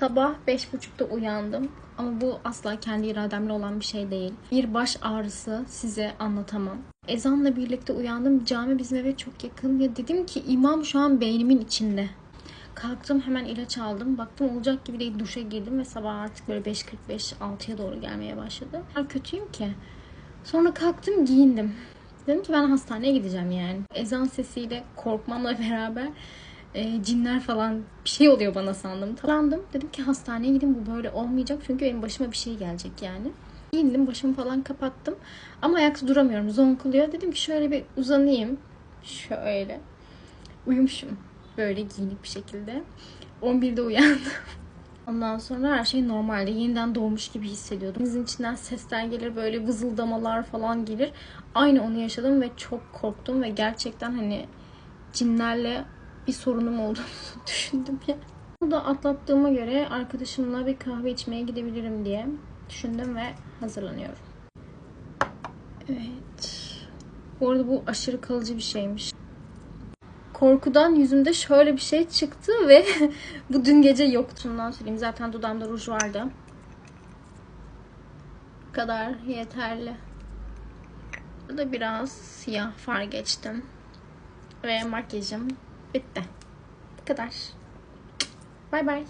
Sabah 5.30'da uyandım. Ama bu asla kendi irademle olan bir şey değil. Bir baş ağrısı size anlatamam. Ezanla birlikte uyandım. Cami bizim eve çok yakın. Ya dedim ki imam şu an beynimin içinde. Kalktım hemen ilaç aldım. Baktım olacak gibi değil. Duşa girdim ve sabah artık böyle 5.45-6'ya doğru gelmeye başladı. Ben kötüyüm ki. Sonra kalktım giyindim. Dedim ki ben hastaneye gideceğim yani. Ezan sesiyle korkmamla beraber e, cinler falan bir şey oluyor bana sandım. Tamamdım. Dedim ki hastaneye gidin bu böyle olmayacak çünkü benim başıma bir şey gelecek yani. Giyindim başımı falan kapattım. Ama ayakta duramıyorum zonkluyor. Dedim ki şöyle bir uzanayım. Şöyle. Uyumuşum. Böyle giyinik bir şekilde. 11'de uyandım. Ondan sonra her şey normalde. Yeniden doğmuş gibi hissediyordum. Denizin içinden sesler gelir, böyle vızıldamalar falan gelir. Aynı onu yaşadım ve çok korktum ve gerçekten hani cinlerle bir sorunum olduğunu düşündüm ya. Bunu da atlattığıma göre arkadaşımla bir kahve içmeye gidebilirim diye düşündüm ve hazırlanıyorum. Evet. Bu arada bu aşırı kalıcı bir şeymiş. Korkudan yüzümde şöyle bir şey çıktı ve bu dün gece yoktu. Şundan söyleyeyim. Zaten dudağımda ruj vardı. Bu kadar yeterli. Burada biraz siyah far geçtim. Ve makyajım bitti. Bu kadar. Bay bay.